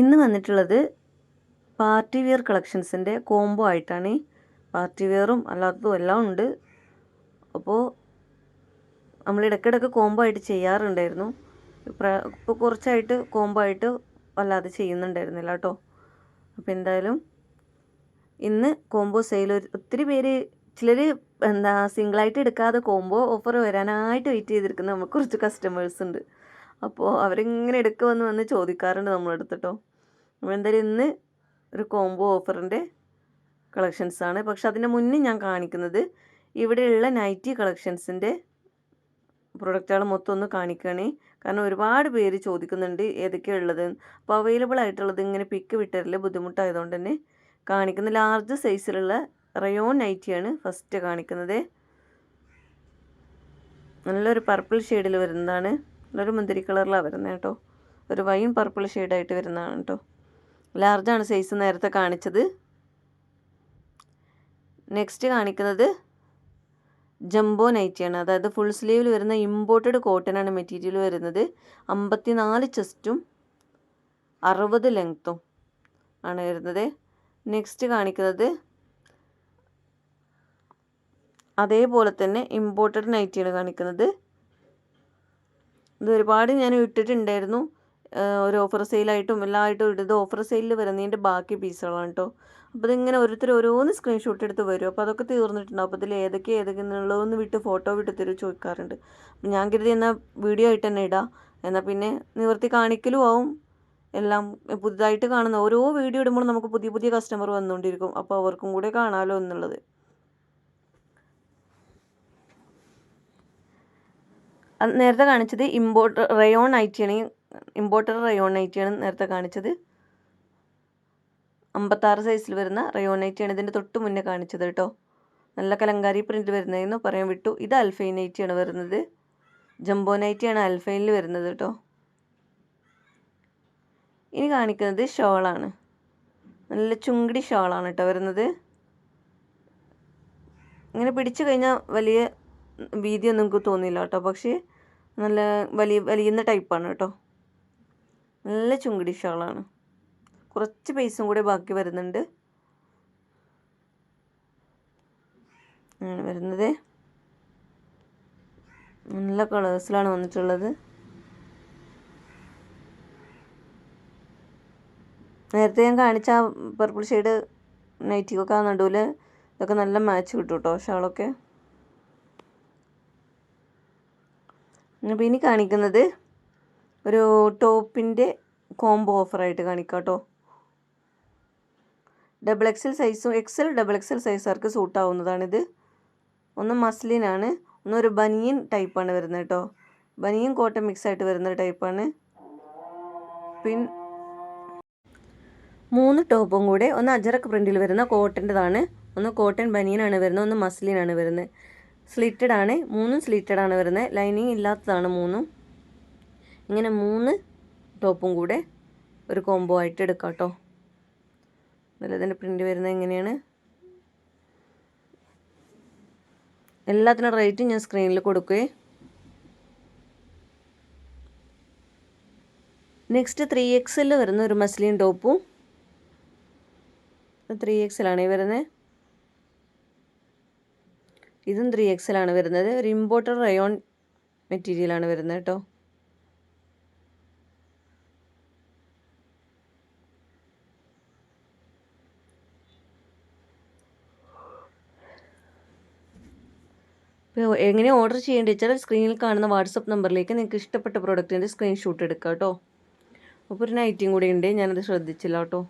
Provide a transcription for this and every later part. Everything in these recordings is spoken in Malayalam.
ഇന്ന് വന്നിട്ടുള്ളത് പാർട്ടി വെയർ കളക്ഷൻസിന്റെ കോംബോ ആയിട്ടാണ്. പാർട്ടി വെയറും അല്ലാത്തതും എല്ലാം ഉണ്ട്. അപ്പോൾ നമ്മൾ ഇടയ്ക്കിടയ്ക്ക് കോംബോ ആയിട്ട് ചെയ്യാറുണ്ടായിരുന്നു. ഇപ്പോൾ കുറച്ചായിട്ട് കോംബോ ആയിട്ട് അല്ലാതെ ചെയ്യുന്നുണ്ടായിരുന്നില്ല കേട്ടോ. അപ്പോൾ എന്തായാലും ഇന്ന് കോംബോ സെയിൽ ഒത്തിരി പേര് ചിലർ എന്താ സിംഗിളായിട്ട് എടുക്കാതെ കോംബോ ഓഫർ വരാനായിട്ട് വെയിറ്റ് ചെയ്തിരിക്കുന്ന നമുക്ക് കുറച്ച് കസ്റ്റമേഴ്സ് ഉണ്ട്. അപ്പോൾ അവരിങ്ങനെ ഇടയ്ക്ക് വന്ന് വന്ന് ചോദിക്കാറുണ്ട് നമ്മളെടുത്ത് കേട്ടോ അപ്പോൾ എന്തായാലും ഇന്ന് ഒരു കോംബോ ഓഫറിന്റെ കളക്ഷൻസാണ് പക്ഷെ അതിന് മുന്നേ ഞാൻ കാണിക്കുന്നത് ഇവിടെയുള്ള നൈറ്റി കളക്ഷൻസിന്റെ പ്രൊഡക്റ്റുകൾ മൊത്തം ഒന്ന് കാണിക്കണേ. കാരണം ഒരുപാട് പേര് ചോദിക്കുന്നുണ്ട് ഏതൊക്കെയാണ് ഉള്ളത്. അപ്പോൾ അവൈലബിൾ ആയിട്ടുള്ളത് ഇങ്ങനെ പിക്ക് വിട്ടരിൽ ബുദ്ധിമുട്ടായതുകൊണ്ട് തന്നെ കാണിക്കുന്ന ലാർജ് സൈസിലുള്ള റയോൺ നൈറ്റിയാണ് ഫസ്റ്റ് കാണിക്കുന്നത്. നല്ലൊരു പർപ്പിൾ ഷെയ്ഡിൽ വരുന്നതാണ്. നല്ലൊരു മുന്തിരി കളറിലാണ് വരുന്നത് കേട്ടോ. ഒരു വൈൻ പർപ്പിൾ ഷെയ്ഡായിട്ട് വരുന്നതാണ് കേട്ടോ. ലാർജാണ് സൈസ് നേരത്തെ കാണിച്ചത്. നെക്സ്റ്റ് കാണിക്കുന്നത് ജംബോ നൈറ്റിയാണ്. അതായത് ഫുൾ സ്ലീവിൽ വരുന്ന ഇമ്പോർട്ടഡ് കോട്ടനാണ് മെറ്റീരിയൽ വരുന്നത്. അമ്പത്തിനാല് ചെസ്റ്റും അറുപത് ലെങ്ത്തും ആണ് വരുന്നത്. നെക്സ്റ്റ് കാണിക്കുന്നത് അതേപോലെ തന്നെ ഇമ്പോർട്ടഡ് നൈറ്റിയാണ് കാണിക്കുന്നത്. ഇത് ഒരുപാട് ഞാൻ ഇട്ടിട്ടുണ്ടായിരുന്നു. ഒരു ഓഫർ സെയിലായിട്ടും എല്ലായിട്ടും ഇട്ടത് ഓഫർ സെയിലിൽ വരുന്നതിന്റെ ബാക്കി പീസുകളാണ് കേട്ടോ അപ്പോൾ ഇതിങ്ങനെ ഓരോരുത്തർ ഓരോന്ന് സ്ക്രീൻഷോട്ട് എടുത്ത് വരും. അപ്പോൾ അതൊക്കെ തീർന്നിട്ടുണ്ടാവും. അപ്പോൾ ഇതിൽ ഏതൊക്കെ ഏതൊക്കെ എന്നുള്ളതൊന്ന് വിട്ട് ഫോട്ടോ വിട്ട് തരും ചോദിക്കാറുണ്ട്. അപ്പം ഞാൻ കരുതി എന്നാൽ വീഡിയോ ആയിട്ട് തന്നെ ഇടാം. എന്നാൽ പിന്നെ നിവർത്തി കാണിക്കലും ആവും. എല്ലാം പുതുതായിട്ട് കാണുന്ന ഓരോ വീഡിയോ ഇടുമ്പോൾ നമുക്ക് പുതിയ പുതിയ കസ്റ്റമർ വന്നുകൊണ്ടിരിക്കും അപ്പോൾ അവർക്കും കൂടെ കാണാമല്ലോ എന്നുള്ളത്. നേരത്തെ കാണിച്ചത് ഇമ്പോർട്ട് റയോൺ നൈറ്റിയാണ് ഇമ്പോർട്ടർ റയോൺ നൈറ്റിയാണ് നേരത്തെ കാണിച്ചത്. അമ്പത്താറ് സൈസിൽ വരുന്ന റയോൺ നൈറ്റിയാണ് ഇതിന്റെ തൊട്ട് മുന്നേ കാണിച്ചത് കേട്ടോ. നല്ല കലങ്കാരി പ്രിന്റ് വരുന്നതെന്ന് പറയാൻ വിട്ടു. ഇത് അൽഫൈൻ നൈറ്റിയാണ് വരുന്നത്. ജംബോ നൈറ്റിയാണ് അൽഫൈനിൽ വരുന്നത് കേട്ടോ. ഇനി കാണിക്കുന്നത് ഷോളാണ് നല്ല ചുങ്കിടി ഷോളാണ് കേട്ടോ വരുന്നത്. ഇങ്ങനെ പിടിച്ചു കഴിഞ്ഞാൽ വലിയ വീതിയൊന്നും നമുക്ക് തോന്നിയില്ല കേട്ടോ. പക്ഷേ നല്ല വലിയ വലിയുന്ന ടൈപ്പാണ് കേട്ടോ നല്ല ചുങ്കിടി ഷോളാണ്. കുറച്ച് പൈസയും കൂടെ ബാക്കി വരുന്നുണ്ട്. അങ്ങനെ വരുന്നത്. നല്ല കളേഴ്സിലാണ് വന്നിട്ടുള്ളത്. നേരത്തെ ഞാൻ കാണിച്ച ആ പർപ്പിൾ ഷെയ്ഡ് നൈറ്റിക്കൊക്കെ ആ നടുവിൽ ഇതൊക്കെ നല്ല മാച്ച് കിട്ടും കേട്ടോ ഷാളൊക്കെ. അപ്പോൾ ഇനി കാണിക്കുന്നത് ഒരു ടോപ്പിന്റെ കോംബോ ഓഫറായിട്ട് കാണിക്കാം കേട്ടോ. ഡബിൾ എക്സൽ സൈസും എക്സൽ ഡബിൾ എക്സൽ സൈസുകാർക്ക് സൂട്ടാവുന്നതാണിത് ഒന്ന് മസ്ലിനാണ് ഒന്നൊരു ബനിയൻ ടൈപ്പാണ് വരുന്നത് കേട്ടോ. ബനിയൻ കോട്ടൺ മിക്സ് ആയിട്ട് വരുന്ന ടൈപ്പാണ് പിൻ മൂന്ന് ടോപ്പും കൂടെ ഒന്ന് അജറക്ക് പ്രിന്റിൽ വരുന്ന കോട്ടന്റെതാണ് ഒന്ന് കോട്ടൺ ബനിയനാണ് വരുന്നത് ഒന്ന് മസ്ലിനാണ് വരുന്നത്. സ്ലിറ്റഡ് ആണ്. മൂന്നും സ്ലിറ്റഡ് ആണ് വരുന്നത്. ലൈനിങ് ഇല്ലാത്തതാണ് മൂന്നും. ഇങ്ങനെ മൂന്ന് ടോപ്പും കൂടെ ഒരു കോംബോ ആയിട്ട് എടുക്കാം കേട്ടോ അതുപോലെ ഇതിന്റെ പ്രിന്റ് വരുന്നത് എങ്ങനെയാണ്? എല്ലാത്തിനും റേറ്റും ഞാൻ സ്ക്രീനിൽ കൊടുക്കുകയും നെക്സ്റ്റ് ത്രീ എക്സിൽ വരുന്ന ഒരു മസ്ലിൻ ടോപ്പും ത്രീ എക്സിലാണ് ഈ വരുന്നത്. ഇതും ത്രീ എക്സലാണ് വരുന്നത്. ഒരു ഇമ്പോർട്ടർ റയോൺ മെറ്റീരിയലാണ് വരുന്നത് കേട്ടോ എങ്ങനെ ഓർഡർ ചെയ്യേണ്ടത് വെച്ചാൽ സ്ക്രീനിൽ കാണുന്ന വാട്സപ്പ് നമ്പറിലേക്ക് നിങ്ങൾക്ക് ഇഷ്ടപ്പെട്ട പ്രോഡക്റ്റിന്റെ സ്ക്രീൻഷോട്ട് എടുക്കുക കേട്ടോ അപ്പോൾ ഒരു നൈറ്റിയും കൂടെ ഉണ്ട്. ഞാനത് ശ്രദ്ധിച്ചില്ല കേട്ടോ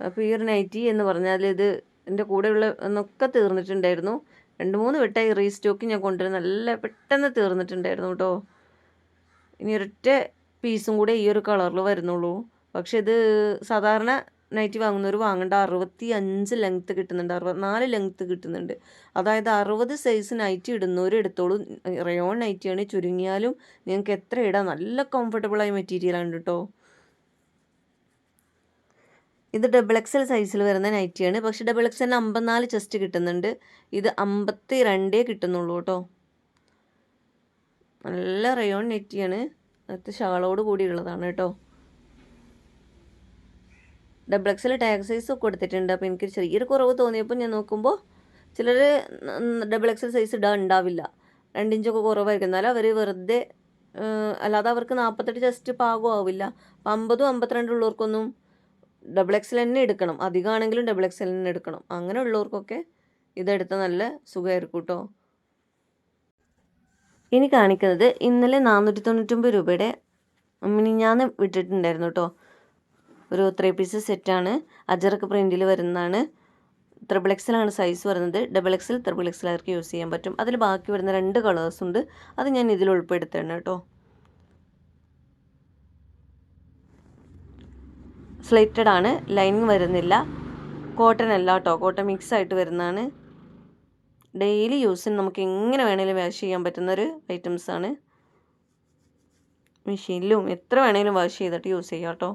അപ്പോൾ ഈ ഒരു നൈറ്റി എന്ന് പറഞ്ഞാൽ ഇത് എന്റെ കൂടെയുള്ള എന്നൊക്കെ തീർന്നിട്ടുണ്ടായിരുന്നു. രണ്ട് മൂന്ന് വെട്ടായി റീസ്റ്റോക്ക് ഞാൻ കൊണ്ടുവരുന്ന നല്ല പെട്ടെന്ന് തീർന്നിട്ടുണ്ടായിരുന്നു കേട്ടോ. ഇനി ഒരൊറ്റ പീസും കൂടെ ഈ ഒരു കളറിൽ വരുന്നുള്ളൂ. പക്ഷെ ഇത് സാധാരണ നൈറ്റി വാങ്ങുന്നവർ വാങ്ങേണ്ട അറുപത്തി അഞ്ച് ലെങ്ത്ത് കിട്ടുന്നുണ്ട്. അറുപത്തിനാല് ലെങ്ത്ത് കിട്ടുന്നുണ്ട്. അതായത് അറുപത് സൈസ് നൈറ്റി ഇടുന്നവർ എടുത്തോളൂ. റയോൺ നൈറ്റിയാണ് ചുരുങ്ങിയാലും നിങ്ങൾക്ക് എത്ര ഇടാം? നല്ല കംഫർട്ടബിളായ മെറ്റീരിയലാണ് കേട്ടോ. ഇത് ഡബിൾ എക്സൽ സൈസിൽ വരുന്ന നൈറ്റിയാണ് പക്ഷേ ഡബിൾ എക്സലിന് അമ്പത്തിനാല് ചെസ്റ്റ് കിട്ടുന്നുണ്ട്. ഇത് അമ്പത്തി രണ്ടേ കിട്ടുന്നുള്ളൂ കേട്ടോ. നല്ല റയോൺ നെറ്റിയാണ് അത് ഷാളോട് കൂടിയുള്ളതാണ് കേട്ടോ. ഡബിൾ എക്സൽ ടാഗ് സൈസ് കൊടുത്തിട്ടുണ്ട് അപ്പോൾ എനിക്ക് ചെറിയൊരു കുറവ് തോന്നിയപ്പോൾ ഞാൻ നോക്കുമ്പോൾ ചിലർ ഡബിൾ എക്സൽ സൈസ് ഇടാൻ ഉണ്ടാവില്ല. രണ്ടിഞ്ചൊക്കെ കുറവായിരിക്കും. എന്നാലും അവർ വെറുതെ അല്ലാതെ അവർക്ക് നാൽപ്പത്തെട്ട് ജസ്റ്റ് പാകമാവില്ല അപ്പം അമ്പതും അമ്പത്തിരണ്ടും ഉള്ളവർക്കൊന്നും ഡബിൾ എക്സൽ തന്നെ എടുക്കണം. അധികമാണെങ്കിലും ഡബിൾ എക്സൽ തന്നെ എടുക്കണം. അങ്ങനെ ഉള്ളവർക്കൊക്കെ ഇതെടുത്ത നല്ല സുഖമായിരിക്കും കേട്ടോ ഇനി കാണിക്കുന്നത് ഇന്നലെ നാനൂറ്റി തൊണ്ണൂറ്റൊമ്പത് രൂപയുടെ മിനിഞ്ഞാന്ന് വിട്ടിട്ടുണ്ടായിരുന്നു കേട്ടോ ഒരു ത്രീ പീസ് സെറ്റാണ് അജറക്ക് പ്രിന്റിൽ വരുന്നതാണ്. ത്രിബിൾ എക്സലാണ് സൈസ് വരുന്നത്. ഡബിൾ എക്സൽ ത്രിബിൾ എക്സൽ അവർക്ക് യൂസ് ചെയ്യാൻ പറ്റും. അതിൽ ബാക്കി വരുന്ന രണ്ട് കളേഴ്സ് ഉണ്ട്. അത് ഞാൻ ഇതിൽ ഉൾപ്പെടുത്തണം കേട്ടോ സ്ലേറ്റഡ് ആണ്. ലൈനിങ് വരുന്നില്ല. കോട്ടൺ അല്ല കേട്ടോ കോട്ടൺ മിക്സ് ആയിട്ട് വരുന്നതാണ്. ഡെയിലി യൂസിന് നമുക്ക് എങ്ങനെ വേണേലും വാഷ് ചെയ്യാൻ പറ്റുന്നൊരു ആണ്. മെഷീനിലും എത്ര വേണേലും വാഷ് ചെയ്തിട്ട് യൂസ് ചെയ്യാം കേട്ടോ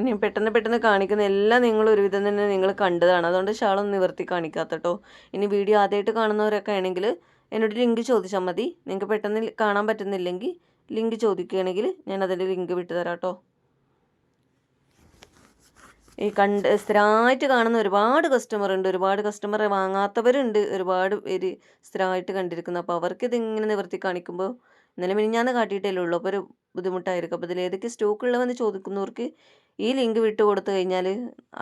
ഇനി പെട്ടെന്ന് പെട്ടെന്ന് കാണിക്കുന്ന എല്ലാം നിങ്ങൾ ഒരുവിധം തന്നെ നിങ്ങൾ കണ്ടതാണ്. അതുകൊണ്ട് ഷാളൊന്നും നിവർത്തി കാണിക്കാത്ത കേട്ടോ ഇനി വീഡിയോ ആദ്യമായിട്ട് കാണുന്നവരൊക്കെ ആണെങ്കിൽ എന്നോട് ലിങ്ക് ചോദിച്ചാൽ മതി. നിങ്ങൾക്ക് പെട്ടെന്ന് കാണാൻ പറ്റുന്നില്ലെങ്കിൽ ലിങ്ക് ചോദിക്കുകയാണെങ്കിൽ ഞാൻ അതിന്റെ ലിങ്ക് വിട്ടുതരാം കേട്ടോ ഈ കണ്ട് സ്ഥിരമായിട്ട് കാണുന്ന ഒരുപാട് കസ്റ്റമർ ഉണ്ട് ഒരുപാട് കസ്റ്റമർ വാങ്ങാത്തവരുണ്ട് ഒരുപാട് പേര് സ്ഥിരമായിട്ട് കണ്ടിരിക്കുന്നു. അപ്പോൾ അവർക്ക് ഇതിങ്ങനെ നിവർത്തി കാണിക്കുമ്പോൾ ഇന്നലെ മിനിഞ്ഞാന്ന് കാട്ടിയിട്ടല്ലേ ഉള്ളൂ. അപ്പോൾ ഒരു ബുദ്ധിമുട്ടായിരിക്കും. അപ്പോൾ ഇതിൽ ഏതൊക്കെ സ്റ്റോക്ക് ഉള്ളതെന്ന് ചോദിക്കുന്നവർക്ക് ഈ ലിങ്ക് വിട്ട് കൊടുത്തു കഴിഞ്ഞാൽ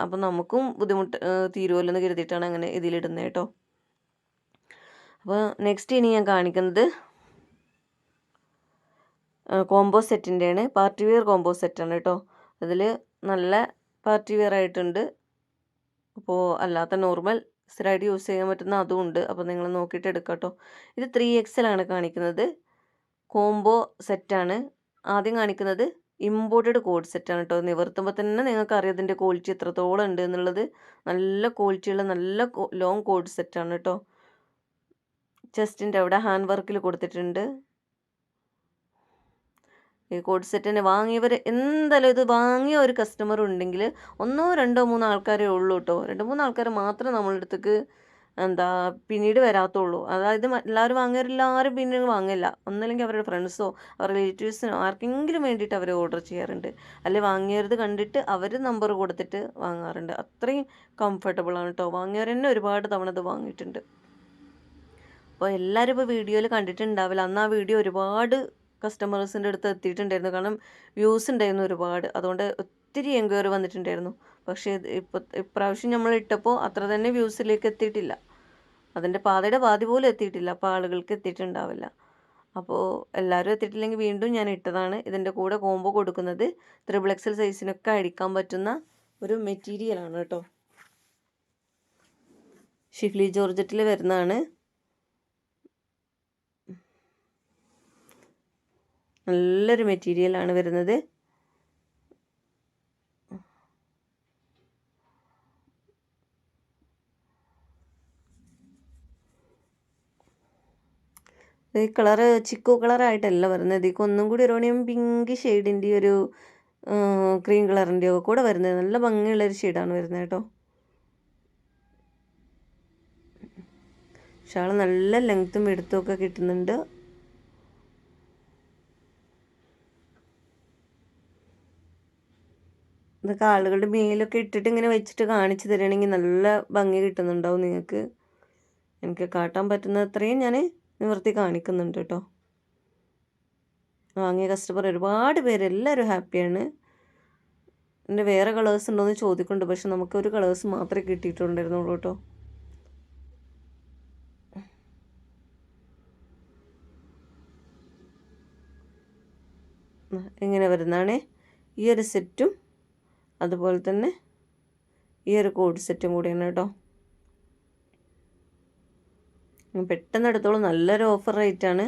അപ്പം നമുക്കും ബുദ്ധിമുട്ട് തീരുമല്ലോ എന്ന് കരുതിയിട്ടാണ് അങ്ങനെ ഇതിലിടുന്നത് കേട്ടോ. അപ്പോൾ നെക്സ്റ്റ് ഇനി ഞാൻ കാണിക്കുന്നത് കോംബോ സെറ്റിന്റെയാണ് പാർട്ടി വെയർ കോംബോ സെറ്റാണ് കേട്ടോ. അതിൽ നല്ല പാർട്ടി വെയർ ആയിട്ടുണ്ട്. അപ്പോൾ അല്ലാത്ത നോർമൽ സ്ഥിരമായിട്ട് യൂസ് ചെയ്യാൻ പറ്റുന്ന അതും ഉണ്ട്. അപ്പോൾ നിങ്ങൾ നോക്കിയിട്ട് എടുക്കാം കേട്ടോ ഇത് ത്രീ എക്സലാണ് കാണിക്കുന്നത്. കോംബോ സെറ്റാണ് ആദ്യം കാണിക്കുന്നത് ഇമ്പോർട്ടഡ് കോഡ് സെറ്റാണ് കേട്ടോ നിവർത്തുമ്പോൾ തന്നെ നിങ്ങൾക്ക് അറിയാം ഇതിന്റെ ക്വാളിറ്റി എത്രത്തോളം ഉണ്ട് എന്നുള്ളത്. നല്ല ക്വാളിറ്റിയുള്ള നല്ല ലോങ് കോഡ് സെറ്റാണ് കേട്ടോ ചെസ്റ്റിന്റെ അവിടെ ഹാൻഡ് വർക്കിൽ കൊടുത്തിട്ടുണ്ട്. ഈ കോഡ് സെറ്റിന് വാങ്ങിയവർ എന്തായാലും ഇത് വാങ്ങിയ ഒരു കസ്റ്റമർ ഉണ്ടെങ്കിൽ ഒന്നോ രണ്ടോ മൂന്നോ ആൾക്കാരേ ഉള്ളൂ കേട്ടോ രണ്ട് മൂന്ന് ആൾക്കാർ മാത്രമേ നമ്മളുടെ അടുത്തേക്ക് എന്താ പിന്നീട് വരാത്തുള്ളൂ. അതായത് എല്ലാവരും വാങ്ങിയവരെല്ലാവരും പിന്നീട് വാങ്ങില്ല. ഒന്നല്ലെങ്കിൽ അവരുടെ ഫ്രണ്ട്സോ അവരുടെ റിലേറ്റീവ്സിനോ ആർക്കെങ്കിലും വേണ്ടിയിട്ട് അവർ ഓർഡർ ചെയ്യാറുണ്ട്. അല്ലെ വാങ്ങിയവരത് കണ്ടിട്ട് അവർ നമ്പർ കൊടുത്തിട്ട് വാങ്ങാറുണ്ട്. അത്രയും കംഫർട്ടബിൾ ആണ് കേട്ടോ വാങ്ങിയവർ തന്നെ ഒരുപാട് തവണ ഇത് വാങ്ങിയിട്ടുണ്ട്. അപ്പോൾ എല്ലാവരും ഇപ്പോൾ വീഡിയോയിൽ കണ്ടിട്ടുണ്ടാവില്ല. അന്ന് ആ വീഡിയോ ഒരുപാട് കസ്റ്റമേഴ്സിന്റെ അടുത്ത് എത്തിയിട്ടുണ്ടായിരുന്നു. കാരണം വ്യൂസ് ഉണ്ടായിരുന്നു ഒരുപാട്. അതുകൊണ്ട് ഒത്തിരി എൻക്വയറി വന്നിട്ടുണ്ടായിരുന്നു. പക്ഷേ ഇപ്പം ഇപ്രാവശ്യം നമ്മൾ ഇട്ടപ്പോൾ അത്ര തന്നെ വ്യൂസിലേക്ക് എത്തിയിട്ടില്ല. അതിന്റെ പാതയുടെ പാതി പോലും എത്തിയിട്ടില്ല. അപ്പോൾ ആളുകൾക്ക് എത്തിയിട്ടുണ്ടാവില്ല. അപ്പോൾ എല്ലാവരും എത്തിയിട്ടില്ലെങ്കിൽ വീണ്ടും ഞാൻ ഇട്ടതാണ്. ഇതിന്റെ കൂടെ കോംബോ കൊടുക്കുന്നത് ത്രിബിൾ എക്സൽ സൈസിനൊക്കെ അടിക്കാൻ പറ്റുന്ന ഒരു മെറ്റീരിയലാണ് കേട്ടോ. ഷിഫ്ലി ജോർജറ്റിൽ വരുന്നതാണ്. നല്ലൊരു മെറ്റീരിയലാണ് വരുന്നത്. ഈ കളറ് ചിക്കു കളറായിട്ടല്ല വരുന്നത്. ഇതിക്ക് ഒന്നും കൂടി ഒരോണിയും പിങ്ക് ഷെയ്ഡിന്റെ ഒരു ക്രീം കളറിന്റെ ഒക്കെ കൂടെ വരുന്നത്. നല്ല ഭംഗിയുള്ളൊരു ഷെയ്ഡാണ് വരുന്നത് കേട്ടോ. ഷാൾ നല്ല ലെങ്ത്തും എടുത്തും ഒക്കെ കിട്ടുന്നുണ്ട്. ഇതൊക്കെ ആളുകളുടെ മേലൊക്കെ ഇട്ടിട്ട് ഇങ്ങനെ വെച്ചിട്ട് കാണിച്ചു തരികയാണെങ്കിൽ നല്ല ഭംഗി കിട്ടുന്നുണ്ടാവും നിങ്ങൾക്ക്. എനിക്ക് കാട്ടാൻ പറ്റുന്ന അത്രയും ഞാൻ നിവർത്തി കാണിക്കുന്നുണ്ട് കേട്ടോ. വാങ്ങിയ കസ്റ്റമർ ഒരുപാട് പേര് എല്ലാവരും ഹാപ്പിയാണ് എന്റെ വേറെ കളേഴ്സ് ഉണ്ടോ എന്ന് ചോദിക്കുന്നുണ്ട്. പക്ഷെ നമുക്ക് ഒരു കളേഴ്സ് മാത്രമേ കിട്ടിയിട്ടുണ്ടായിരുന്നുള്ളൂ കേട്ടോ. ഇങ്ങനെ വരുന്നതാണ്. ഈ ഒരു സെറ്റും അതുപോലെ തന്നെ ഈ ഒരു കോഡ് സെറ്റും കൂടിയാണ് കേട്ടോ. പെട്ടെന്ന് എടുത്തോളൂ. നല്ലൊരു ഓഫർ റേറ്റാണ്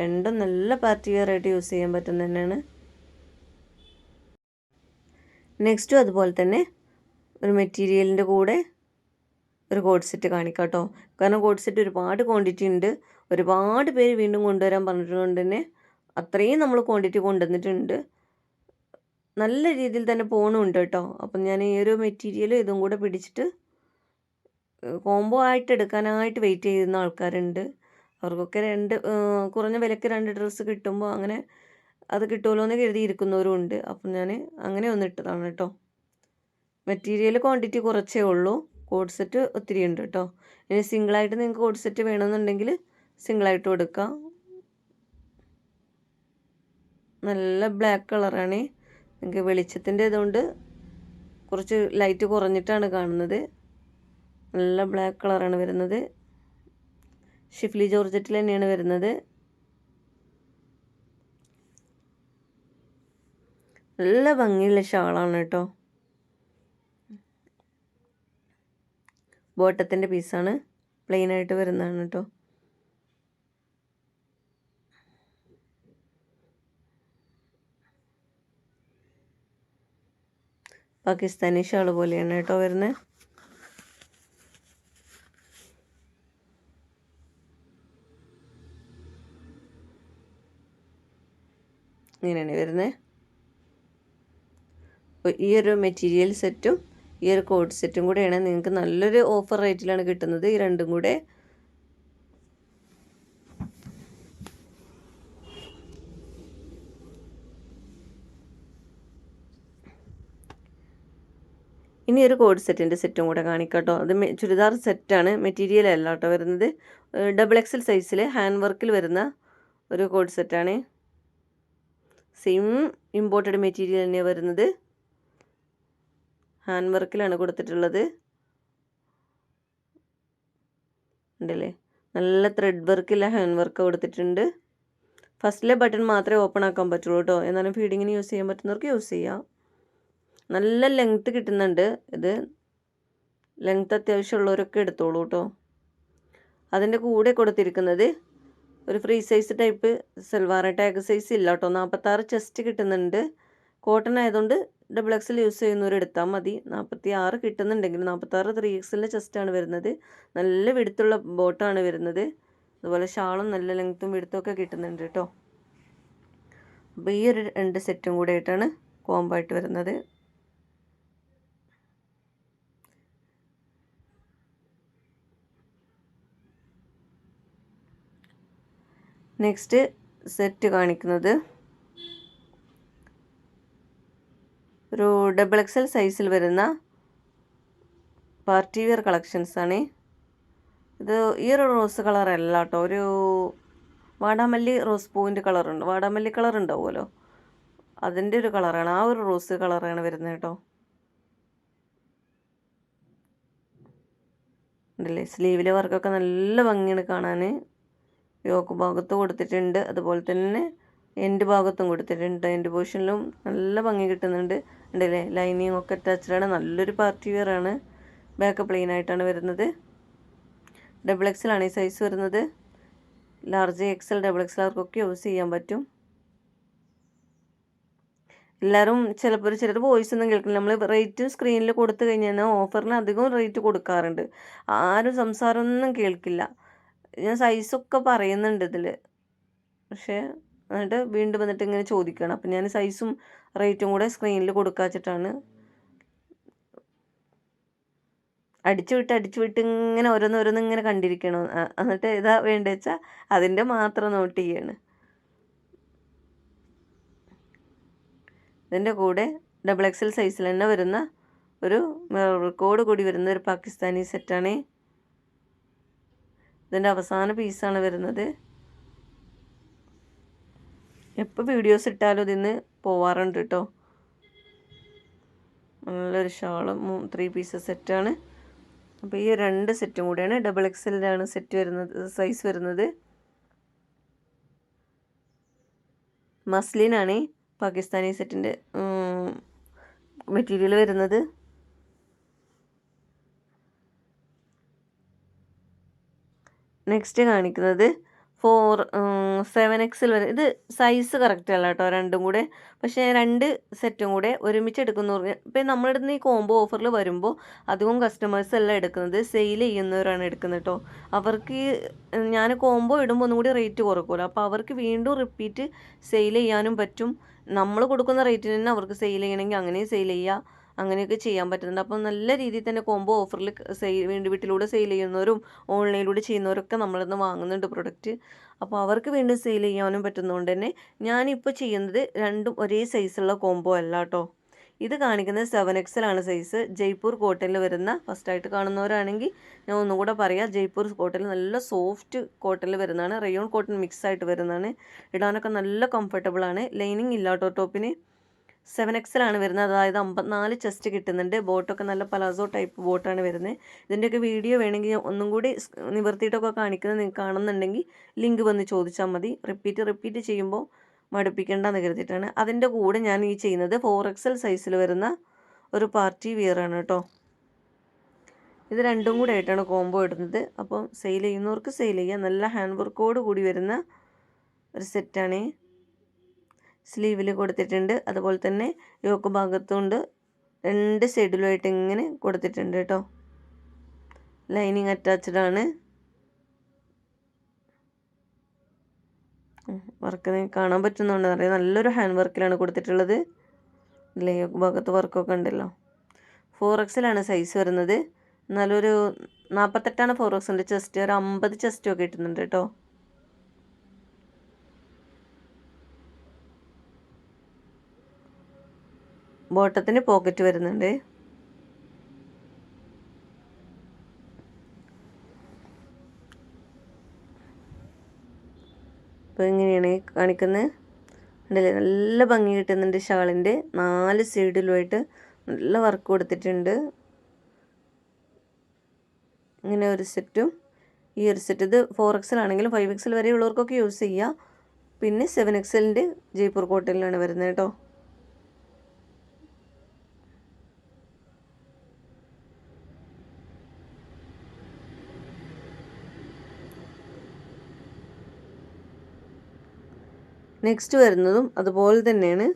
രണ്ടും നല്ല പാർട്ടി വെയർ ആയിട്ട് യൂസ് ചെയ്യാൻ പറ്റുന്ന തന്നെയാണ്. നെക്സ്റ്റും അതുപോലെ തന്നെ ഒരു മെറ്റീരിയലിന്റെ കൂടെ ഒരു കോഡ് സെറ്റ് കാണിക്കാം കേട്ടോ. കാരണം കോഡ് സെറ്റ് ഒരുപാട് ക്വാണ്ടിറ്റി ഉണ്ട്. ഒരുപാട് പേര് വീണ്ടും കൊണ്ടുവരാൻ പറഞ്ഞിട്ടുണ്ട് തന്നെ അത്രയും നമ്മൾ ക്വാണ്ടിറ്റി കൊണ്ടുവന്നിട്ടുണ്ട്. നല്ല രീതിയിൽ തന്നെ പോണുണ്ട് കേട്ടോ. അപ്പം ഞാൻ ഈ ഒരു മെറ്റീരിയൽ ഇതും കൂടെ പിടിച്ചിട്ട് കോംബോ ആയിട്ട് എടുക്കാനായിട്ട് വെയിറ്റ് ചെയ്യുന്ന ആൾക്കാരുണ്ട്. അവർക്കൊക്കെ രണ്ട് കുറഞ്ഞ വിലക്ക് രണ്ട് ഡ്രസ്സ് കിട്ടുമ്പോൾ അങ്ങനെ അത് കിട്ടുമല്ലോ എന്ന് കരുതിയിരിക്കുന്നവരും ഉണ്ട്. അപ്പം ഞാൻ അങ്ങനെ ഒന്ന് ഇട്ടതാണ് കേട്ടോ. മെറ്റീരിയൽ ക്വാണ്ടിറ്റി കുറച്ചേ ഉള്ളൂ. കോഡ് സെറ്റ് ഒത്തിരി ഉണ്ട് കേട്ടോ. ഇനി സിംഗിളായിട്ട് നിങ്ങൾക്ക് കോഡ് സെറ്റ് വേണമെന്നുണ്ടെങ്കിൽ സിംഗിളായിട്ട് കൊടുക്കാം നല്ല ബ്ലാക്ക് കളറാണ് നിങ്ങൾക്ക് വെളിച്ചത്തിന്റെ ഇതുകൊണ്ട് കുറച്ച് ലൈറ്റ് കുറഞ്ഞിട്ടാണ് കാണുന്നത്. നല്ല ബ്ലാക്ക് കളറാണ് വരുന്നത്. ഷിഫ്ലി ജോർജറ്റിൽ തന്നെയാണ് വരുന്നത്. നല്ല ഭംഗിയുള്ള ഷാളാണ് കേട്ടോ. ബോട്ടത്തിന്റെ പീസാണ് പ്ലെയിനായിട്ട് വരുന്നതാണ് കേട്ടോ. പാകിസ്ഥാനി ഷാൾ പോലെയാണ് കേട്ടോ വരുന്നത് ഇങ്ങനെയാണ് വരുന്നത് അപ്പോൾ ഈ ഒരു മെറ്റീരിയൽ സെറ്റും ഈ ഒരു കോഡ് സെറ്റും കൂടെയാണ് നിങ്ങൾക്ക് നല്ലൊരു ഓഫർ റേറ്റിലാണ് കിട്ടുന്നത്. ഈ രണ്ടും കൂടെ ഇനി ഒരു കോഡ് സെറ്റിന്റെ സെറ്റും കൂടെ കാണിക്കാട്ടോ. അത് ചുരിദാർ സെറ്റാണ് മെറ്റീരിയൽ അല്ല കേട്ടോ വരുന്നത്. ഡബിൾ എക്സൽ സൈസിൽ ഹാൻഡ് വർക്കിൽ വരുന്ന ഒരു കോഡ് സെറ്റാണ്. സെയിം ഇമ്പോർട്ടഡ് മെറ്റീരിയൽ തന്നെയാണ് വരുന്നത്. ഹാൻഡ് വർക്കിലാണ് കൊടുത്തിട്ടുള്ളത്. ഉണ്ടല്ലേ? നല്ല ത്രെഡ് വർക്കില്ല ഹാൻഡ് വർക്ക് കൊടുത്തിട്ടുണ്ട്. ഫസ്റ്റിലെ ബട്ടൺ മാത്രമേ ഓപ്പൺ ആക്കാൻ പറ്റുള്ളൂ കേട്ടോ. എന്നാലും ഫീഡിങ്ങിന് യൂസ് ചെയ്യാൻ പറ്റുന്നവർക്ക് യൂസ് ചെയ്യാം. നല്ല ലെങ്ത്ത് കിട്ടുന്നുണ്ട്. ഇത് ലെങ്ത്ത് അത്യാവശ്യമുള്ളവരൊക്കെ എടുത്തോളൂ കേട്ടോ അതിന്റെ കൂടെ കൊടുത്തിരിക്കുന്നത് ഒരു free size type salwar tag size ഇല്ല കേട്ടോ നാൽപ്പത്താറ് ചെസ്റ്റ് കിട്ടുന്നുണ്ട്. കോട്ടൺ ആയതുകൊണ്ട് ഡബിൾ എക്സൽ യൂസ് ചെയ്യുന്നവർ എടുത്താൽ മതി. നാൽപ്പത്തി ആറ് കിട്ടുന്നുണ്ടെങ്കിൽ നാൽപ്പത്താറ് ത്രീ എക്സലിന്റെ ചെസ്റ്റാണ് വരുന്നത്. നല്ല വിടുത്തുള്ള ബോട്ടാണ് വരുന്നത്. അതുപോലെ ഷാളും നല്ല ലെങ്ത്തും വിടുത്തും ഒക്കെ കിട്ടുന്നുണ്ട് കേട്ടോ അപ്പോൾ ഈ ഒരു രണ്ട് സെറ്റും കൂടെ ആയിട്ടാണ് കോമ്പായിട്ട് വരുന്നത്. നെക്സ്റ്റ് സെറ്റ് കാണിക്കുന്നത്. ഒരു ഡബിൾ എക്സൽ സൈസിൽ വരുന്ന പാർട്ടി വെയർ കളക്ഷൻസ് ആണ്. ഇത് ഈ ഒരു റോസ് കളർ അല്ല കേട്ടോ ഒരു വാടാമല്ലി റോസ് പൂവിന്റെ കളറുണ്ട് വാടാമല്ലി കളർ ഉണ്ടാവുമല്ലോ. അതിന്റെ ഒരു കളറാണ് ആ ഒരു റോസ് കളറാണ് വരുന്നത് കേട്ടോ ഉണ്ടല്ലേ? സ്ലീവിലെ വർക്കൊക്കെ നല്ല ഭംഗിയാണ് കാണാൻ. യോക്ക് ഭാഗത്ത് കൊടുത്തിട്ടുണ്ട്. അതുപോലെ തന്നെ എൻഡ് ഭാഗത്തും കൊടുത്തിട്ടുണ്ട്. എന്റെ പോർഷനിലും നല്ല ഭംഗി കിട്ടുന്നുണ്ട്. ഉണ്ടല്ലേ? ലൈനിങ് ഒക്കെ അറ്റാച്ച്ഡാണ് നല്ലൊരു പാർട്ടി വെയർ ആണ്. ബാക്ക് പ്ലെയിൻ ആയിട്ടാണ് വരുന്നത്. ഡബിൾ എക്സൽ ഈ സൈസ് വരുന്നത്. ലാർജ് എക്സൽ ഡബിൾ എക്സൽ ആർക്കൊക്കെ യൂസ് ചെയ്യാൻ പറ്റും. എല്ലാവരും ചിലപ്പോൾ ചിലർ വോയിസ് ഒന്നും കേൾക്കില്ല. നമ്മൾ റേറ്റ് സ്ക്രീനിൽ കൊടുത്തു കഴിഞ്ഞാൽ ഓഫറിന് അധികം റേറ്റ് കൊടുക്കാറുണ്ട്. ആരും സംസാരമൊന്നും കേൾക്കില്ല. ഞാൻ സൈസൊക്കെ പറയുന്നുണ്ട് ഇതിൽ പക്ഷേ എന്നിട്ട് വീണ്ടും വന്നിട്ട് ഇങ്ങനെ ചോദിക്കണം. അപ്പം ഞാൻ സൈസും റേറ്റും കൂടെ സ്ക്രീനിൽ കൊടുക്കാച്ചിട്ടാണ് അടിച്ചു വിട്ട് അടിച്ചു വിട്ട് ഇങ്ങനെ ഓരോന്ന് ഓരോന്ന് ഇങ്ങനെ കണ്ടിരിക്കണം. എന്നിട്ട് ഇതാ വേണ്ടത് വെച്ചാൽ അതിന്റെ മാത്രം നോട്ട് ചെയ്യാണ്. ഇതിന്റെ കൂടെ ഡബിൾ എക്സൽ സൈസിൽ തന്നെ വരുന്ന ഒരു കോഡ് കൂടി വരുന്ന ഒരു പാകിസ്ഥാനി സെറ്റാണ് ഇതിന്റെ അവസാന പീസാണ് വരുന്നത്. എപ്പോൾ വീഡിയോസ് ഇട്ടാലും ഇതിന്ന് പോവാറുണ്ട് കേട്ടോ നല്ലൊരു ഷാളും ത്രീ പീസസ് സെറ്റാണ് അപ്പോൾ ഈ രണ്ട് സെറ്റും കൂടിയാണ്. ഡബിൾ എക്സലിലാണ് സെറ്റ് വരുന്നത് സൈസ് വരുന്നത്. മസ്ലിനാണ് പാകിസ്ഥാനി സെറ്റിന്റെ മെറ്റീരിയൽ വരുന്നത്. നെക്സ്റ്റ് കാണിക്കുന്നത് ഫോർ സെവൻ എക്സിൽ വരെ. ഇത് സൈസ് കറക്റ്റ് അല്ല കേട്ടോ രണ്ടും കൂടെ. പക്ഷേ രണ്ട് സെറ്റും കൂടെ ഒരുമിച്ച് എടുക്കുന്നു ഇപ്പം നമ്മളിടുന്ന ഈ കോംബോ ഓഫറിൽ വരുമ്പോൾ അധികം കസ്റ്റമേഴ്സ് എല്ലാം എടുക്കുന്നത്. സെയിൽ ചെയ്യുന്നവരാണ് എടുക്കുന്നത് കേട്ടോ. അവർക്ക് ഞാൻ കോംബോ ഇടുമ്പോൾ ഒന്നും കൂടി റേറ്റ് കുറക്കുമല്ലോ അപ്പോൾ അവർക്ക് വീണ്ടും റിപ്പീറ്റ് സെയിൽ ചെയ്യാനും പറ്റും. നമ്മൾ കൊടുക്കുന്ന റേറ്റിന് തന്നെ അവർക്ക് സെയിൽ ചെയ്യണമെങ്കിൽ അങ്ങനെയും സെയിൽ ചെയ്യുക അങ്ങനെയൊക്കെ ചെയ്യാൻ പറ്റുന്നുണ്ട്. അപ്പം നല്ല രീതിയിൽ തന്നെ കോംബോ ഓഫറിൽ സെയിൽ വേണ്ടി വീട്ടിലൂടെ സെയിൽ ചെയ്യുന്നവരും ഓൺലൈനിലൂടെ ചെയ്യുന്നവരൊക്കെ നമ്മളിന്ന് വാങ്ങുന്നുണ്ട് പ്രൊഡക്റ്റ് അപ്പോൾ അവർക്ക് വീണ്ടും സെയിൽ ചെയ്യാനും പറ്റുന്നതുകൊണ്ട് തന്നെ ഞാനിപ്പോൾ ചെയ്യുന്നത് രണ്ടും ഒരേ സൈസുള്ള കോംബോ അല്ല കേട്ടോ ഇത് കാണിക്കുന്നത് സെവൻ ആണ് സൈസ് ജയ്പൂർ കോട്ടണിൽ വരുന്ന ഫസ്റ്റായിട്ട് കാണുന്നവരാണെങ്കിൽ ഞാൻ ഒന്നും കൂടെ പറയാം. ജയ്പൂർ കോട്ടണിൽ നല്ല സോഫ്റ്റ് കോട്ടണിൽ വരുന്നതാണ്. റയോൺ കോട്ടൺ മിക്സ് ആയിട്ട് വരുന്നതാണ്. ഇടാനൊക്കെ നല്ല കംഫർട്ടബിൾ ആണ്. ലൈനിങ് ഇല്ലാട്ടോ ടോപ്പിന് സെവൻ എക്സിലാണ് വരുന്നത്. അതായത് അമ്പത്തിനാല് ചെസ്റ്റ് കിട്ടുന്നുണ്ട്. ബോട്ടൊക്കെ നല്ല പലാസോ ടൈപ്പ് ബോട്ടാണ് വരുന്നത്. ഇതിന്റെയൊക്കെ വീഡിയോ വേണമെങ്കിൽ ഒന്നും കൂടി നിവർത്തിയിട്ടൊക്കെ കാണിക്കുന്നത് നിങ്ങൾക്ക് കാണുന്നുണ്ടെങ്കിൽ ലിങ്ക് വന്ന് ചോദിച്ചാൽ മതി. റിപ്പീറ്റ് റിപ്പീറ്റ് ചെയ്യുമ്പോൾ മടുപ്പിക്കേണ്ടെന്ന് കരുതിയിട്ടാണ്. അതിന്റെ കൂടെ ഞാൻ ഈ ചെയ്യുന്നത് ഫോർ എക്സൽ സൈസിൽ വരുന്ന ഒരു പാർട്ടി വിയർ ആണ് കേട്ടോ. ഇത് രണ്ടും കൂടെ ആയിട്ടാണ് കോംബോ ഇടുന്നത്. അപ്പം സെയിൽ ചെയ്യുന്നവർക്ക് സെയിൽ ചെയ്യാം. നല്ല ഹാൻഡ് വർക്കോട് കൂടി വരുന്ന ഒരു സെറ്റാണ്. സ്ലീവിൽ കൊടുത്തിട്ടുണ്ട്. അതുപോലെ തന്നെ യോക്ക് ഭാഗത്തുണ്ട് രണ്ട് സൈഡിലുമായിട്ട് ഇങ്ങനെ കൊടുത്തിട്ടുണ്ട് കേട്ടോ. ലൈനിങ് അറ്റാച്ച്ഡ് ആണ്. വർക്ക് കാണാൻ പറ്റുന്നുണ്ട്. അറിയാം നല്ലൊരു ഹാൻഡ് വർക്കിലാണ് കൊടുത്തിട്ടുള്ളത്. ഇല്ലേ ഭാഗത്ത് വർക്കൊക്കെ ഉണ്ടല്ലോ. ഫോർ എക്സിലാണ് സൈസ് വരുന്നത്. എന്നാലൊരു നാൽപ്പത്തെട്ടാണ് ഫോർ എക്സിന്റെ ചെസ്റ്റ് ഒരു അമ്പത് ചെസ്റ്റൊക്കെ കിട്ടുന്നുണ്ട് കേട്ടോ. ബോട്ടത്തിന് പോക്കറ്റ് വരുന്നുണ്ട്. അപ്പോൾ ഇങ്ങനെയാണ് കാണിക്കുന്നത് ഉണ്ടല്ലേ നല്ല ഭംഗി കിട്ടുന്നുണ്ട് ഷാളിന്റെ നാല് സൈഡിലുമായിട്ട് നല്ല വർക്ക് കൊടുത്തിട്ടുണ്ട്. ഇങ്ങനെ ഒരു സെറ്റും. ഈ ഒരു സെറ്റ് ഇത് ഫോർ എക്സൽ ആണെങ്കിലും ഫൈവ് എക്സൽ വരെ ഉള്ളവർക്കൊക്കെ യൂസ് ചെയ്യുക പിന്നെ സെവൻ എക്സലിന്റെ ജയ്പൂർ കോട്ടണിലാണ് വരുന്നത് കേട്ടോ. നെക്സ്റ്റ് വരുന്നതും അതുപോലെ തന്നെയാണ്.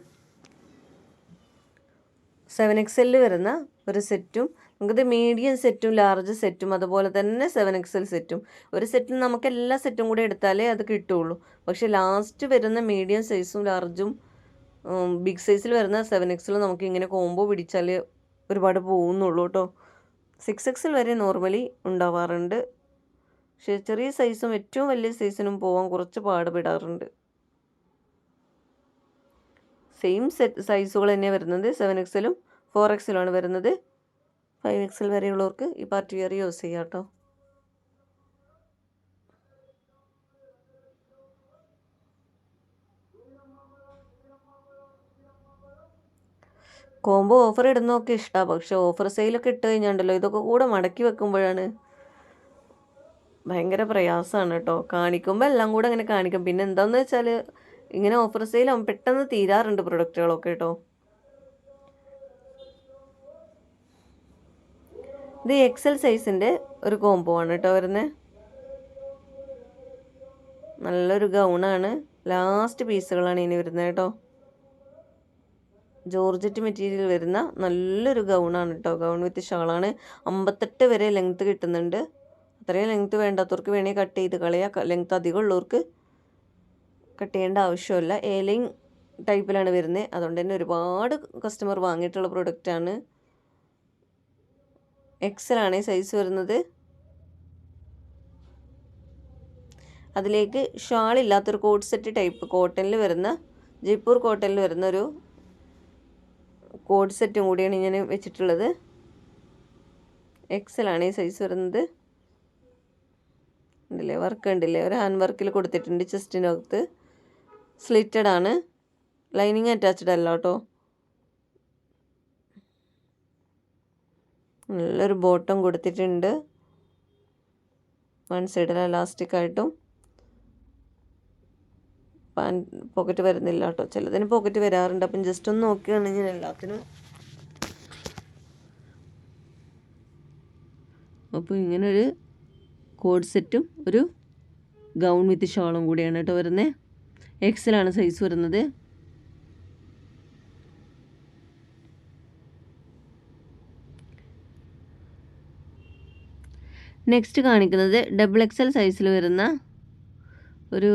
സെവൻ എക്സലിൽ വരുന്ന ഒരു സെറ്റും നമുക്കിത് മീഡിയം സെറ്റും ലാർജ് സെറ്റും അതുപോലെ തന്നെ സെവൻ എക്സൽ സെറ്റും ഒരു സെറ്റിൽ നമുക്ക് എല്ലാ സെറ്റും കൂടെ എടുത്താലേ അത് കിട്ടുള്ളൂ. പക്ഷേ ലാസ്റ്റ് വരുന്ന മീഡിയം സൈസും ലാർജും ബിഗ് സൈസിൽ വരുന്ന സെവൻ എക്സലും നമുക്ക് ഇങ്ങനെ കോംബോ പിടിച്ചാൽ ഒരുപാട് പോകുന്നുള്ളൂ കേട്ടോ സിക്സ് എക്സൽ വരെ നോർമലി ഉണ്ടാവാറുണ്ട്. പക്ഷേ ചെറിയ സൈസും ഏറ്റവും വലിയ സൈസിനും പോകാൻ കുറച്ച് പാടുപെടാറുണ്ട്. സെയിം സെറ്റ് സൈസുകൾ തന്നെ വരുന്നത്. സെവൻ എക്സലും ഫോർ എക്സലുമാണ് വരുന്നത്. ഫൈവ് എക്സൽ വരെയുള്ളവർക്ക് ഈ പാർട്ട് വെയർ യൂസ് ചെയ്യാം കേട്ടോ കോംബോ ഓഫർ ഇടുന്നതൊക്കെ ഇഷ്ടമാണ് പക്ഷെ ഓഫർ സെയിലൊക്കെ ഇട്ട് കഴിഞ്ഞാണ്ടല്ലോ ഇതൊക്കെ കൂടെ മടക്കി വെക്കുമ്പോഴാണ് ഭയങ്കര പ്രയാസമാണ് കേട്ടോ കാണിക്കുമ്പോൾ എല്ലാം കൂടെ അങ്ങനെ കാണിക്കും. പിന്നെ എന്താണെന്ന് വെച്ചാൽ ഇങ്ങനെ ഓഫർ സെയിലാവും പെട്ടെന്ന് തീരാറുണ്ട് പ്രൊഡക്റ്റുകളൊക്കെ കേട്ടോ ഇത് എക്സൽ സൈസിന്റെ ഒരു കോംബോ ആണ് കേട്ടോ വരുന്നത് നല്ലൊരു ഗൗണാണ് ലാസ്റ്റ് പീസുകളാണ് ഇനി വരുന്നത് കേട്ടോ ജോർജറ്റ് മെറ്റീരിയൽ വരുന്ന നല്ലൊരു ഗൗണാണ് കേട്ടോ ഗൗൺ വിത്ത് ഷാളാണ് അമ്പത്തെട്ട് വരെ ലെങ്ത്ത് കിട്ടുന്നുണ്ട്. അത്രയും ലെങ്ത്ത് വേണ്ടാത്തവർക്ക് വേണമെങ്കിൽ കട്ട് ചെയ്ത് കളയാം. ലെങ്ത്ത് അധികം ഉള്ളവർക്ക് കട്ട് ചെയ്യേണ്ട ആവശ്യമില്ല. ഏലിങ് ടൈപ്പിലാണ് വരുന്നത് അതുകൊണ്ട് തന്നെ ഒരുപാട് കസ്റ്റമർ വാങ്ങിയിട്ടുള്ള പ്രൊഡക്റ്റാണ് എക്സലാണ് സൈസ് വരുന്നത്. അതിലേക്ക് ഷാൾ ഇല്ലാത്തൊരു കോട്ട് സെറ്റ് ടൈപ്പ് കോട്ടണിൽ വരുന്ന ജയ്പൂർ കോട്ടണിൽ വരുന്ന ഒരു കോഡ് സെറ്റും കൂടിയാണ് ഞാൻ വെച്ചിട്ടുള്ളത്. എക്സലാണ് ഈ സൈസ് വരുന്നത്. ഉണ്ടല്ലേ വർക്ക് ഉണ്ടല്ലേ ഒരു ഹാൻഡ് വർക്കിൽ കൊടുത്തിട്ടുണ്ട് ചെസ്റ്റിനകത്ത് സ്ലിറ്റഡ് ആണ്. ലൈനിങ് അറ്റാച്ച്ഡ് അല്ല കേട്ടോ. നല്ലൊരു ബോട്ടം കൊടുത്തിട്ടുണ്ട്. വൺ സൈഡിൽ എലാസ്റ്റിക് ആയിട്ടും. പാൻ പോക്കറ്റ് വരുന്നില്ല കേട്ടോ. ചിലതിന് പോക്കറ്റ് വരാറുണ്ട്. അപ്പം ജസ്റ്റ് ഒന്ന് നോക്കുകയാണെങ്കിൽ എല്ലാത്തിനും. അപ്പോൾ ഇങ്ങനൊരു കോഡ് സെറ്റും ഒരു ഗൗൺ വിത്ത് ഷോളും കൂടിയാണ് കേട്ടോ വരുന്നത് എക്സലാണ് സൈസ് വരുന്നത്. നെക്സ്റ്റ് കാണിക്കുന്നത് ഡബിൾ എക്സൽ സൈസിൽ വരുന്ന ഒരു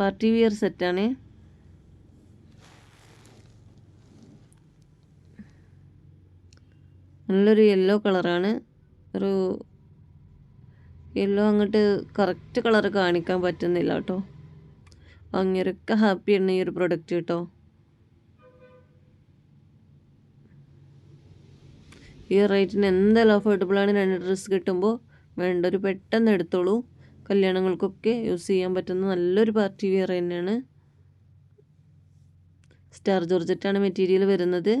പാർട്ടി വിയർ സെറ്റാണ് നല്ലൊരു യെല്ലോ കളറാണ് ഒരു യെല്ലോ അങ്ങോട്ട് കറക്റ്റ് കളർ കാണിക്കാൻ പറ്റുന്നില്ല കേട്ടോ. അങ്ങനെയൊക്കെ ഹാപ്പിയാണ് ഈ ഒരു പ്രൊഡക്റ്റ് കേട്ടോ. ഈ റേറ്റിന് എന്തായാലും അഫോർഡബിളാണ് രണ്ട് ഡ്രസ്സ് കിട്ടുമ്പോൾ വേണ്ട ഒരു പെട്ടെന്ന് എടുത്തോളൂ. കല്യാണങ്ങൾക്കൊക്കെ യൂസ് ചെയ്യാൻ പറ്റുന്ന നല്ലൊരു പാർട്ടി വെയർ തന്നെയാണ്. സ്റ്റാർ ജോർജറ്റാണ് മെറ്റീരിയൽ വരുന്നത്.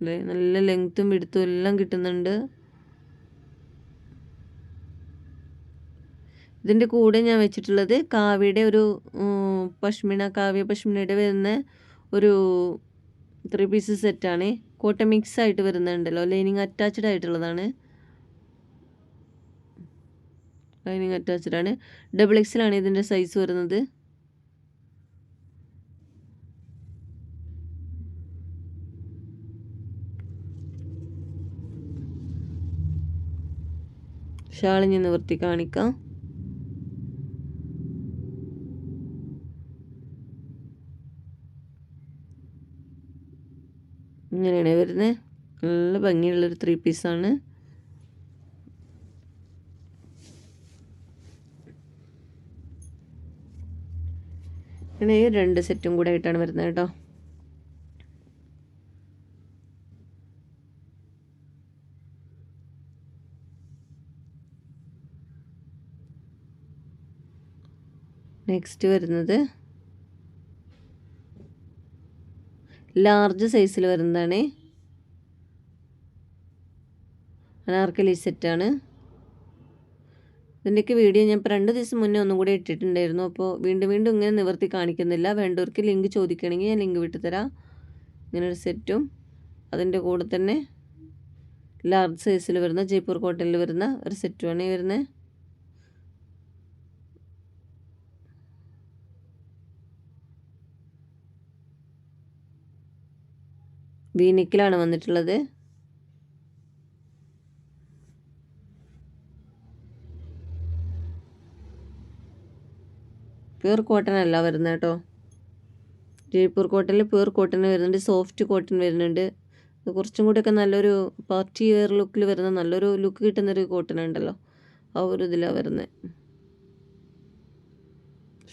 അല്ലേ നല്ല ലെങ്ത്തും വിടുത്തും എല്ലാം കിട്ടുന്നുണ്ട്. ഇതിന്റെ കൂടെ ഞാൻ വെച്ചിട്ടുള്ളത് കാവ്യയുടെ ഒരു പശ്മിന കാവ്യ പശ്മിനയുടെ വരുന്ന ഒരു ത്രീ പീസ് സെറ്റാണ് കോട്ട മിക്സ് ആയിട്ട് വരുന്നുണ്ടല്ലോ. ലൈനിങ് അറ്റാച്ച്ഡ് ആയിട്ടുള്ളതാണ്. ലൈനിങ് അറ്റാച്ച്ഡ് ആണ്. ഡബിൾ എക്സിലാണ് ഇതിന്റെ സൈസ് വരുന്നത്. ഷാളിഞ്ഞ് നിവർത്തി കാണിക്കാം. ഇങ്ങനെയാണ് വരുന്നത് നല്ല ഭംഗിയുള്ളൊരു ത്രീ പീസാണ് അങ്ങനെ രണ്ട് സെറ്റും കൂടെ ആയിട്ടാണ് വരുന്നത് കേട്ടോ. നെക്സ്റ്റ് വരുന്നത് ലാർജ് സൈസിൽ വരുന്നതാണ്. അനാർക്കലി സെറ്റാണ് ഇതിന്റെയൊക്കെ വീഡിയോ ഞാൻ ഇപ്പോൾ രണ്ട് ദിവസം മുന്നേ ഒന്നും കൂടി ഇട്ടിട്ടുണ്ടായിരുന്നു. അപ്പോൾ വീണ്ടും വീണ്ടും ഇങ്ങനെ നിവർത്തി കാണിക്കുന്നില്ല. വേണ്ടവർക്ക് ലിങ്ക് ചോദിക്കണമെങ്കിൽ ഞാൻ ലിങ്ക് വിട്ടുതരാം ഇങ്ങനൊരു സെറ്റും അതിന്റെ കൂടെ തന്നെ ലാർജ് സൈസിൽ വരുന്ന ജയ്പൂർ കോട്ടണിൽ വരുന്ന ഒരു സെറ്റുമാണ് ഈ വരുന്നത്. വീനിക്കിലാണ് വന്നിട്ടുള്ളത്. പ്യൂർ കോട്ടൺ അല്ല വരുന്നത് കേട്ടോ. ജയ്പൂർ കോട്ടണിൽ പ്യൂർ കോട്ടൺ വരുന്നുണ്ട് സോഫ്റ്റ് കോട്ടൺ വരുന്നുണ്ട്. കുറച്ചും കൂടെയൊക്കെ നല്ലൊരു പാർട്ടി വെയർ ലുക്കിൽ വരുന്ന നല്ലൊരു ലുക്ക് കിട്ടുന്നൊരു കോട്ടൺ ഉണ്ടല്ലോ. ആ ഒരു ഇതിലാണ് വരുന്നത്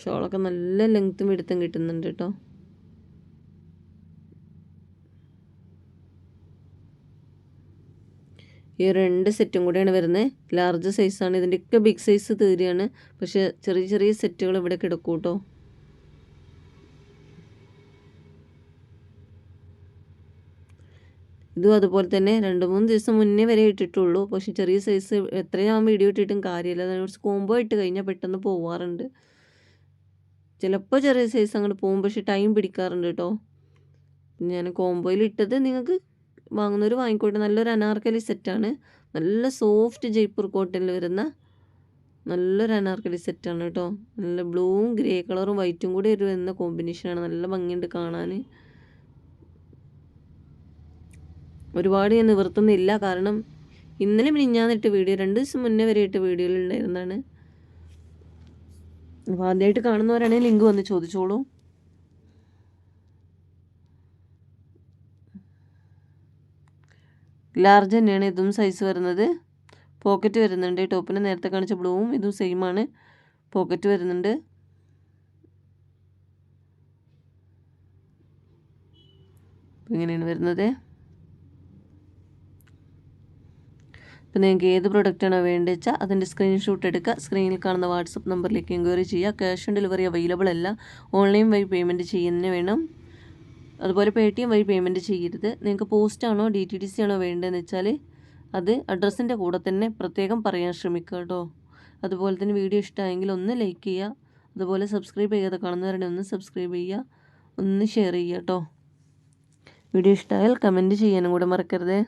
ഷോളൊക്കെ നല്ല ലെങ്ത്തും എടുത്തും കിട്ടുന്നുണ്ട് കേട്ടോ. ഈ രണ്ട് സെറ്റും കൂടിയാണ് വരുന്നത്. ലാർജ് സൈസാണ്. ഇതിന്റെയൊക്കെ ബിഗ് സൈസ് തീരുകയാണ് പക്ഷേ ചെറിയ ചെറിയ സെറ്റുകൾ ഇവിടെ കിടക്കും കേട്ടോ. ഇതും അതുപോലെ തന്നെ രണ്ട് മൂന്ന് ദിവസം മുന്നേ വരെ ഇട്ടിട്ടുള്ളൂ. പക്ഷെ ചെറിയ സൈസ് എത്രയും വീഡിയോ ഇട്ടിട്ടും കാര്യമില്ല. കുറച്ച് കോംബോ ഇട്ട് കഴിഞ്ഞാൽ പെട്ടെന്ന് പോവാറുണ്ട്. ചിലപ്പോൾ ചെറിയ സൈസ് അങ്ങോട്ട് പോകും. പക്ഷെ ടൈം പിടിക്കാറുണ്ട് കേട്ടോ. ഞാൻ കോംബോയിൽ ഇട്ടത് നിങ്ങൾക്ക് വാങ്ങുന്നവർ വാങ്ങിക്കോട്ടെ. നല്ലൊരു അനാർക്കലി സെറ്റാണ് നല്ല സോഫ്റ്റ് ജയ്പൂർ കോട്ടിൽ വരുന്ന നല്ലൊരു അനാർക്കലി സെറ്റാണ് കേട്ടോ. നല്ല ബ്ലൂവും ഗ്രേ കളറും വൈറ്റും കൂടി ഒരു വരുന്ന കോമ്പിനേഷനാണ് നല്ല ഭംഗിയുണ്ട് കാണാൻ ഒരുപാട് ഞാൻ നിവർത്തുന്നില്ല. കാരണം ഇന്നലെ മിനിഞ്ഞാന്നിട്ട് വീഡിയോ രണ്ട് ദിവസം മുന്നേ വരെ വീഡിയോയിൽ ഉണ്ടായിരുന്നതാണ്. അപ്പോൾ ആദ്യമായിട്ട് കാണുന്നവരാണെങ്കിൽ ലിങ്ക് വന്ന് ചോദിച്ചോളൂ. ലാർജ് തന്നെയാണ് ഇതും സൈസ് വരുന്നത്. പോക്കറ്റ് വരുന്നുണ്ട്. ടോപ്പിന് നേരത്തെ കാണിച്ച ബ്ലൂവും ഇതും സെയിം ആണ്. പോക്കറ്റ് വരുന്നുണ്ട്. ഇങ്ങനെയാണ് വരുന്നത്. അപ്പോൾ നിങ്ങൾക്ക് ഏത് പ്രൊഡക്റ്റാണോ വേണ്ടത് വെച്ചാൽ അതിന്റെ സ്ക്രീൻഷോട്ട് എടുക്കുക. സ്ക്രീനിൽ കാണുന്ന വാട്സപ്പ് നമ്പറിലേക്ക് എൻക്വയറി ചെയ്യുക. ക്യാഷ് ഓൺ ഡെലിവറി അവൈലബിൾ അല്ല. ഓൺലൈൻ വഴി പേയ്മെന്റ് ചെയ്യുന്നതിന് വേണം. അതുപോലെ പേ ടി എം വഴി പേയ്മെന്റ് ചെയ്യരുത്. നിങ്ങൾക്ക് പോസ്റ്റ് ആണോ ഡി ടി ഡി സി ആണോ വേണ്ടതെന്ന് വെച്ചാൽ അത് അഡ്രസ്സിന്റെ കൂടെ തന്നെ പ്രത്യേകം പറയാൻ ശ്രമിക്കുക കേട്ടോ. അതുപോലെ തന്നെ വീഡിയോ ഇഷ്ടമായെങ്കിൽ ഒന്ന് ലൈക്ക് ചെയ്യുക. അതുപോലെ സബ്സ്ക്രൈബ് ചെയ്യാതെ കാണുന്നവരുടെ ഒന്ന് സബ്സ്ക്രൈബ് ചെയ്യുക. ഒന്ന് ഷെയർ ചെയ്യുക കേട്ടോ. വീഡിയോ ഇഷ്ടമായാൽ കമന്റ് ചെയ്യാനും കൂടെ മറക്കരുതേ.